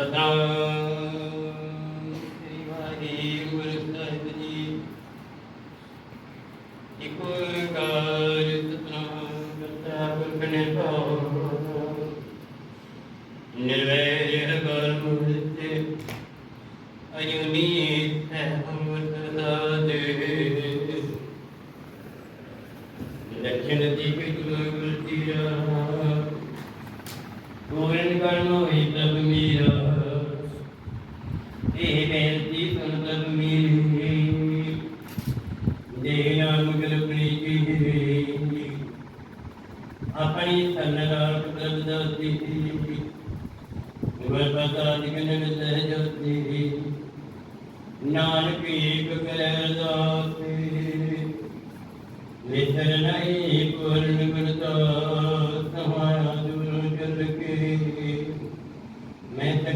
ਸਤਨਾਮ ਸ੍ਰੀ ਵਾਹਿਗੁਰੂ ਸਾਹਿਬ ਜੀ ਇਕ ਓੰਕਾਰ ਸਤਨਾਮ ਕਰਤਾ ਪੁਰਖ ਨਿਰਭਉ ਨਿਰਵੈਰ ਨਿਰਭਉ ਮੂਰਤਿ ਅਯੁਨੀ ਅਹਮੁ ਕਰਤਾ ਦੇ ਲਖਣ ਦੀ ਕੋਈ ਗੁਰੂ ਗੁਰੂ ਜੀ ਰਹਾ ਗੋਬਿੰਦ ਕਰਨੋ ਹੀ ਤਬ ਮੀਰਾ ਇਹ ਬੇਨਤੀ ਸੁਨ ਤਬ ਮੀਰੀ। ਦੇ ਨਾਮ ਗਲਪਣੀ ਕੀ ਆਪਣੀ ਸੰਨਦਾਰ ਪ੍ਰਭ ਦਾਤੀ ਗੁਰ ਪਤਾ ਦਿਗਨ ਸਹਿਜਤੀ ਨਾਨਕ ਏਕ ਕਰੈ ਦਾਤੇ ਨਿਤਰ ਨਹੀਂ ਪੂਰਨ ਗੁਰਤਾ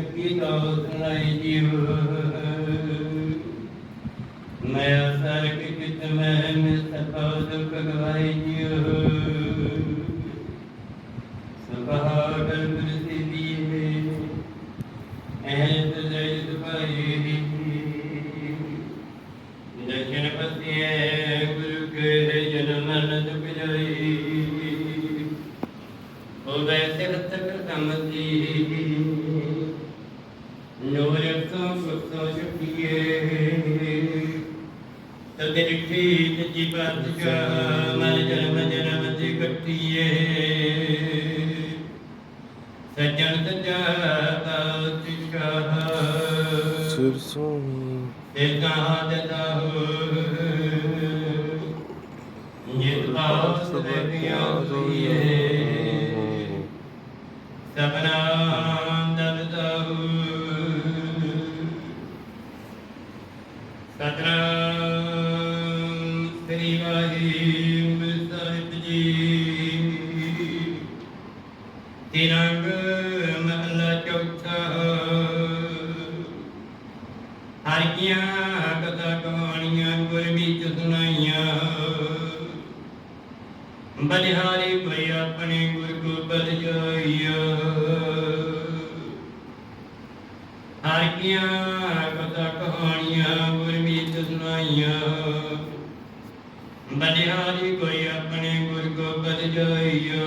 ਕਿਨਾਤ ਨਹੀਂ ਜੀਵ? ਮੈਂ ਸਰਕ ਕਿਤ ਮੈਂ ਸਤੋ ਦੁਖ ਗਵਾਈ ਜੀਵ। ਪੀੜੀ ਤਜੀ ਪਤਿਕ ਮਨ ਜਨਮ ਜਨਮ ਤੇ ਕੱਟੀਏ ਸਜਣ ਤਜਾ ਤਿਕ ਸੁਰ ਸੋਮੀ ਤੇ ਕਹਾ ਦਤਾ ਹੋ ਨਿਤ ਆਸ ਦੇ ਪਿਆ ਹੋਈਏ ਤਿਰੰਗ ਮਹਲਾ ਚੌਥਾ। ਹਰ ਕੀਆਂ ਕਥਾ ਕਹਾਣੀਆਂ ਗੁਰ ਵਿੱਚ ਸੁਣਾਈਆਂ। ਬਲਿਹਾਰੀ ਭਈ ਆਪਣੇ ਗੁਰ ਕੋ ਬਲ ਜਾਈਆ। ਹਰ ਕੀਆਂ ਕਥਾ ਕਹਾਣੀਆਂ ਗੁਰ ਵਿੱਚ ਸੁਣਾਈਆਂ। ਬਲਿਹਾਰੀ ਕੋਈ ਆਪਣੇ ਗੁਰ ਕੋ ਬਲ ਜਾਈਆ।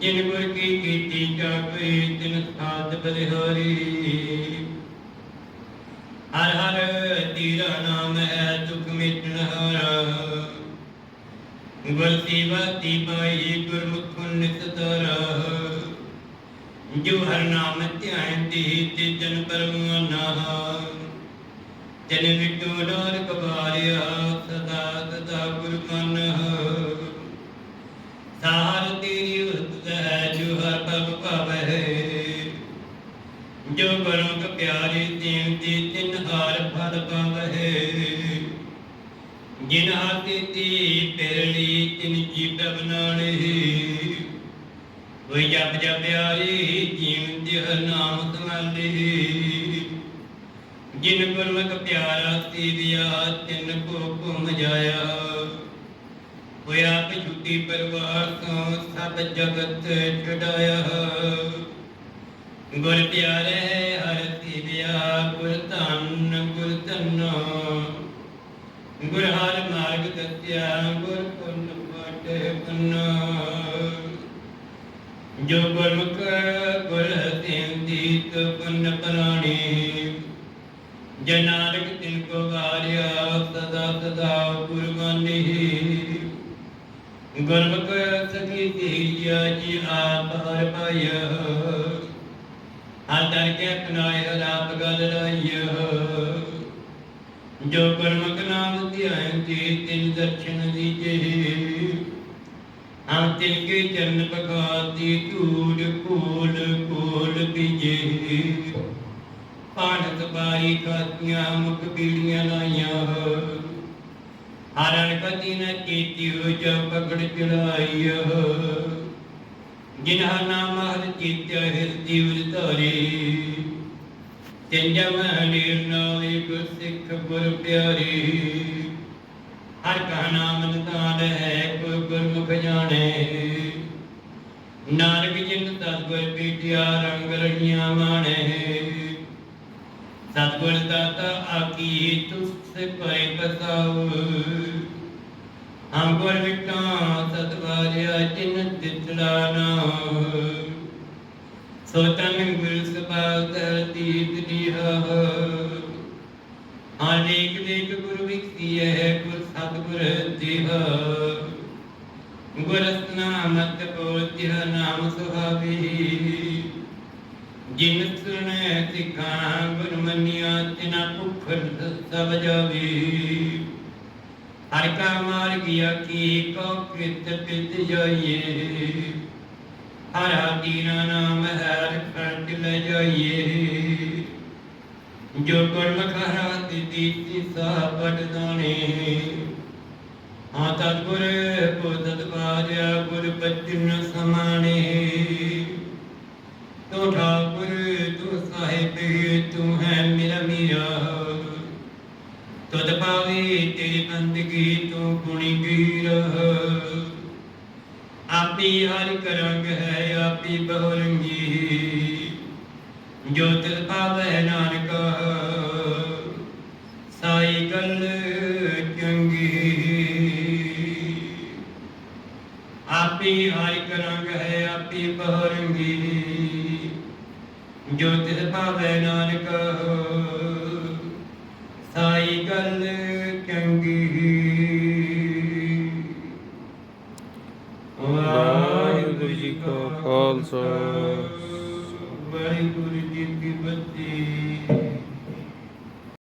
ਜਿਨ ਗੁਰ ਕੀ ਕੀਤੀ ਚਾਪੀ ਤਿਨ ਸਾਧ ਬਲਿਹਾਰੀ। ਹਰ ਹਰ ਤੀਰਾ ਨਾਮ ਹੈ ਦੁਖ ਮਿਟਣ ਹਾਰਾ। ਗੁਰ ਸੇਵਾ ਤੀ ਪਾਈ ਗੁਰਮੁਖ ਨਿਤਰਾ ਜੋ ਹਰ ਨਾਮ ਧਿਆਨ ਦੀ ਤੇ ਜਨ ਪਰਮਾਨਾ ਜਨ ਵਿਟੋ ਡੋਰ ਕਬਾਰਿਆ, ਸਦਾ ਸਦਾ ਗੁਰ ਮਨ ਸਾਰ ਜੋ ਗੁਰੂ ਕ ਪਿਆਰੇ ਤੇਨ ਦੀ ਤਿਨ ਹਾਰ ਫਲ ਪਾਵੈ। ਜਿਨ ਹਾਤੇ ਤੀ ਪਿਰਲੀ ਤਿਨ ਜੀਵ ਬਨਾਣੇ ਕੋਈ ਜਪ ਜਪ ਪਿਆਰੇ ਜੀਵਨ ਦੇ ਨਾਮ ਸਮਾਲੇ ਜਿਨ ਗੁਰਮੁਖ ਪਿਆਰਾ ਸੇਵਿਆ ਤਿਨ ਕੋ ਘੁਮ ਜਾਇਆ। ਹੋਇਆ ਆਪ ਛੁੱਟੀ ਪਰਿਵਾਰ ਤੋਂ ਸਭ ਜਗਤ ਛਡਾਇਆ। ਗੁਰ ਪਿਆਰੇ ਹਰ ਸੇਵਿਆ ਗੁਰ ਧੰਨ, ਗੁਰ ਧੰਨਾ। ਗੁਰ ਹਰ ਮਾਰਗ ਦੱਸਿਆ ਗੁਰ ਪੁੰਨ ਪਾਟੇ ਪੁੰਨਾ। ਜੋ ਗੁਰਮੁਖ ਗੁਰ ਹਤਿੰਦੀ ਪੁੰਨ ਪ੍ਰਾਣੀ। ਜਨਾਨਕ ਤਿਨ ਕੋ ਵਾਰਿਆ, ਸਦਾ ਸਦਾ ਗੁਰਬਾਨੀ ਗੁਰਮੁਖ ਸਖੀ ਤੇਜਿਆ ਜੀ ਆਪ ਹਰ ਪਾਇਆ। ਹਰ ਕੇ ਅਪਨਾਏ ਰਾਤ ਗਲ ਲਾਇਆ ਜੋ ਗੁਰਮੁਖ ਨਾਮ ਧਿਆਨ ਜੀ ਤਿਨ ਦਰਸ਼ਨ ਦੀਜੇ। ਹਮ ਤਿਨ ਕੇ ਚਰਨ ਪਗਾਤੀ ਧੂੜ ਕੋਲ ਕੋਲ ਬੀਜੇ ਪਾਣਤ ਬਾਈ ਕਾਤੀਆਂ ਮੁਖ ਪੀੜੀਆਂ ਲਾਈਆਂ। ਹਰਨ ਕਤੀ ਨ ਕੀਤੀ ਹੋ ਜੋ ਪਕੜ ਚੜਾਈ ਜਿਨ ਨਾਮ ਹਰ ਚੀਤਿ ਹਿਰਦੀ ਉਰ ਤਿੰਨ ਜਮ ਨਿਰਨੋ ਇੱਕ ਸਿੱਖ ਗੁਰ ਪਿਆਰੀ ਹਰ ਕਾ ਨਾਮ ਨਿਤਾਨ ਹੈ ਕੋ ਗੁਰਮੁਖ ਜਾਣੇ ਨਾਨਕ ਜਿਨ ਸਤਿਗੁਰ ਪੀਠਿਆ ਰੰਗ ਰਣੀਆਂ ਮਾਣੇ ਸਤਿਗੁਰ ਦਾਤਾ ਆਕੀ ਤੁਸ ਕੋਈ ਬਸਾਉ ਹਮ ਗੁਰ ਵਿਟਾ ਸਤਵਾਰਿਆ ਜਿਨ ਦਿਤੜਾ ਨਾ ਸੋ ਤਨ ਗੁਰ ਸਭਾ ਧਰਤੀ ਤਨੀਹਾ ਅਨੇਕ ਵੇਕ ਗੁਰ ਵਿਖਤੀ ਹੈ, ਗੁਰ ਸਤਿਗੁਰ ਦੇਹਾ ਗੁਰ ਨਾਮਤ ਬੋਧਿਆ ਨਾਮ ਸੁਹਾਵੀ। ਜਿਨ ਸੁਣੈ ਸਿਖਾਂ ਗੁਰ ਮੰਨਿਆ, ਤਿਨਾ ਭੁਖ ਸਭ ਜਾਵੀ। ਹਰ ਕਾ ਮਾਰ ਗਿਆ ਕੀ ਕੋ ਕ੍ਰਿਤ ਪਿਤ ਜਾਈਏ। ਹਰ ਦੀਨਾ ਨਾਮ ਹਰ ਖੰਡ ਲੈ ਜਾਈਏ। ਜੋ ਗੁਰਮੁਖ ਹਰਾ ਦਿੱਤੀ ਸਾ ਪਟਦਾਣੇ ਹਾਂ ਤਤਗੁਰ ਬੋਧਤ ਬਾਜਾ ਗੁਰ ਬਚਨ ਸਮਾਣੇ। ਤੋ ਠਾਕੁਰ ਤੂੰ ਸਾਹਿਬ ਆਪੀ ਬਹੁਰੰਗੀ ਜੋ ਤਿਲ ਪਾਵੈ ਨਾਨਕ, ਸਾਈ ਗੱਲ ਚੰਗੀ। ਆਪੀ ਹਰਿ ਕਰੰਗ ਹੈ, ਆਪੀ ਬਹੁਰੰਗੀ ਜੋ ਤਿਲ ਪਾਵੈ ਨਾਨਕ